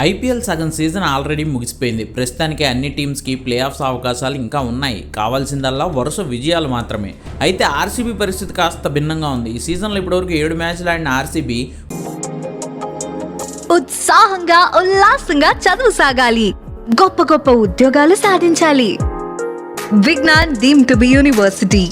IPL సగం season already ముగిసిపోయింది. ప్రస్తుతానికి అన్ని టీమ్స్కి ప్లే ఆఫ్స్ అవకాశాలు ఇంకా ఉన్నాయి. కావాల్సిందల్లా వరుస విజయాలు మాత్రమే. అయితే ఆర్సీబీ పరిస్థితి కాస్త భిన్నంగా ఉంది. ఈ సీజన్లో ఇప్పటివరకు ఏడు మ్యాచ్లు ఆడిన ఆర్సీబీ ఉత్సాహంగా ఉల్లాసంగా చదువు సాగాలి. గొప్ప గొప్ప ఉద్యోగాలు సాధించాలి. Vignan deem to be university.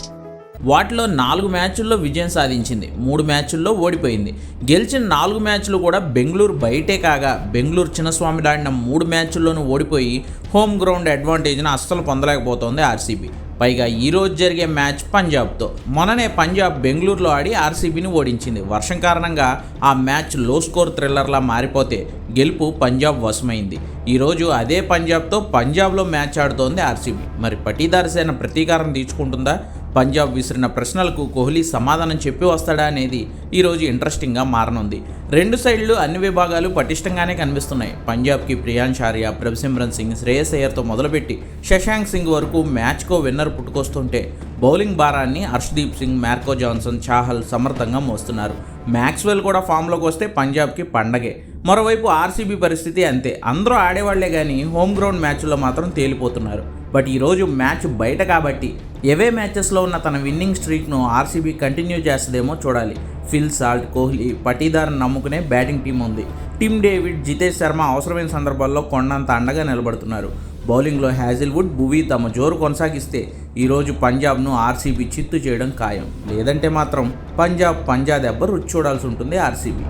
వాటిలో నాలుగు మ్యాచ్ల్లో విజయం సాధించింది మూడు మ్యాచ్ల్లో ఓడిపోయింది. గెలిచిన నాలుగు మ్యాచ్లు కూడా బెంగళూరు బయటే కాగా బెంగళూరు చిన్నస్వామి ఆడిన మూడు మ్యాచ్ల్లోనూ ఓడిపోయి హోమ్ గ్రౌండ్ అడ్వాంటేజ్ను అస్సలు పొందలేకపోతోంది ఆర్సీబీ. పైగా ఈ రోజు జరిగే మ్యాచ్ పంజాబ్తో. మొన్ననే పంజాబ్ బెంగళూరులో ఆడి ఆర్సీబీని ఓడించింది. వర్షం కారణంగా ఆ మ్యాచ్లో స్కోర్ థ్రిల్లర్లా మారిపోతే గెలుపు పంజాబ్ వశమైంది. ఈరోజు అదే పంజాబ్తో పంజాబ్లో మ్యాచ్ ఆడుతోంది ఆర్సీబీ. మరి పటీదార్ సేన ప్రతీకారం తీర్చుకుంటుందా? పంజాబ్ విసిరిన ప్రశ్నలకు కోహ్లీ సమాధానం చెప్పి వస్తాడా అనేది ఈరోజు ఇంట్రెస్టింగ్గా మారనుంది. రెండు సైడ్లు అన్ని విభాగాలు పటిష్టంగానే కనిపిస్తున్నాయి. పంజాబ్కి ప్రియాంశ్ ఆర్య ప్రభసిమ్రన్ సింగ్ శ్రేయస్ అయ్యర్తో మొదలుపెట్టి శశాంక్ సింగ్ వరకు మ్యాచ్కో విన్నర్ పుట్టుకొస్తుంటే బౌలింగ్ భారాన్ని హర్షదీప్ సింగ్ మార్కో జాన్సన్ చాహల్ సమర్థంగా మోస్తున్నారు. మ్యాక్స్వెల్ కూడా ఫామ్లోకి వస్తే పంజాబ్కి పండగే. మరోవైపు ఆర్సీబీ పరిస్థితి అంతే. అందరూ ఆడేవాళ్ళే కానీ హోమ్ గ్రౌండ్ మ్యాచ్లో మాత్రం తేలిపోతున్నారు. బట్ ఈరోజు మ్యాచ్ బయట కాబట్టి ఎవే మ్యాచెస్లో ఉన్న తన విన్నింగ్ స్ట్రీక్ను ఆర్సీబీ కంటిన్యూ చేస్తుందేమో చూడాలి. ఫిల్ సాల్ట్ కోహ్లీ పటీదార్ నమ్ముకునే బ్యాటింగ్ టీం ఉంది. టిమ్ డేవిడ్ జితేష్ శర్మ అవసరమైన సందర్భాల్లో కొండంత అండగా నిలబడుతున్నారు. బౌలింగ్లో హ్యాజిల్వుడ్ భువి తమ జోరు కొనసాగిస్తే ఈరోజు పంజాబ్ను ఆర్సీబీ చిత్తు చేయడం ఖాయం. లేదంటే మాత్రం పంజాబ్ పంజాబ్ దెబ్బ రుచి చూడాల్సి ఉంటుంది ఆర్సీబీ.